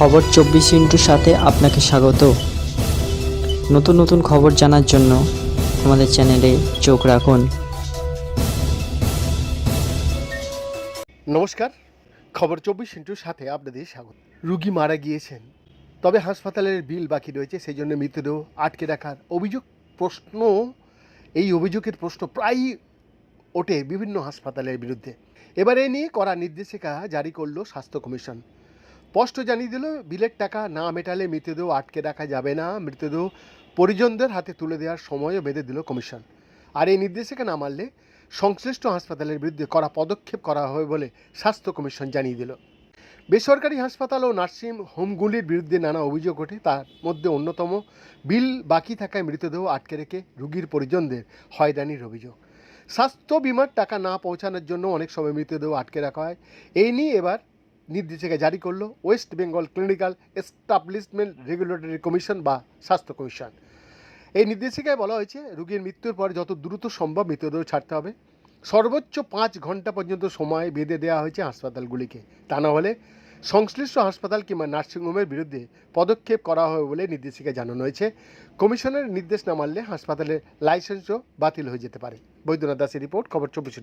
খবর চব্বিশ ইন্টুর সাথে আপনাকে স্বাগত। নতুন নতুন খবর জানার জন্য আমাদের চ্যানেলে চোখ রাখুন। নমস্কার, খবর চব্বিশ ইন্টুর সাথে আপনাদের স্বাগত। রুগী মারা গিয়েছেন, তবে হাসপাতালের বিল বাকি রয়েছে সেই জন্য মৃতদেহ আটকে রাখার অভিযোগ, প্রশ্ন, এই অভিযোগের প্রশ্ন প্রায়ই ওঠে বিভিন্ন হাসপাতালের বিরুদ্ধে। এবারে নিয়ে করা নির্দেশিকা জারি করল স্বাস্থ্য কমিশন। স্পষ্ট জানিয়ে দিল, বিলের টাকা না মেটালে মৃতদেহ আটকে রাখা যাবে না, মৃতদেহ পরিজনদের হাতে তুলে দেওয়ার সময়ও বেঁধে দিল কমিশন। আর এই নির্দেশিকা না মানলে সংশ্লিষ্ট হাসপাতালের বিরুদ্ধে করা পদক্ষেপ করা হবে বলে স্বাস্থ্য কমিশন জানিয়ে দিল। বেসরকারি হাসপাতাল ও নার্সিং হোমগুলির বিরুদ্ধে নানা অভিযোগ ওঠে। তার মধ্যে অন্যতম, বিল বাকি থাকায় মৃতদেহ আটকে রেখে রুগীর পরিজনদের হয়রানির অভিযোগ। স্বাস্থ্য বিমার টাকা না পৌঁছানোর জন্য অনেক সময় মৃতদেহ আটকে রাখা হয়। এই নিয়ে এবার নির্দেশিকা জারি করল West Bengal clinical establishment regulatory commission বা স্বাস্থ্য কমিশন। এই নির্দেশিকায় বলা হয়েছে, রোগীর মৃত্যুর পর যত দ্রুত সম্ভব মৃতদেহ ছাড়তে হবে। সর্বোচ্চ পাঁচ ঘণ্টা পর্যন্ত সময় বেঁধে দেওয়া হয়েছে হাসপাতালগুলিকে। তা না হলে সংশ্লিষ্ট হাসপাতাল কিংবা নার্সিংহোমের বিরুদ্ধে পদক্ষেপ করা হবে বলে নির্দেশিকায় জানানো হয়েছে। কমিশনের নির্দেশ না মানলে হাসপাতালের লাইসেন্সও বাতিল হয়ে যেতে পারে। বৈদ্যনাথ দাসের রিপোর্ট, খবর চব্বিশ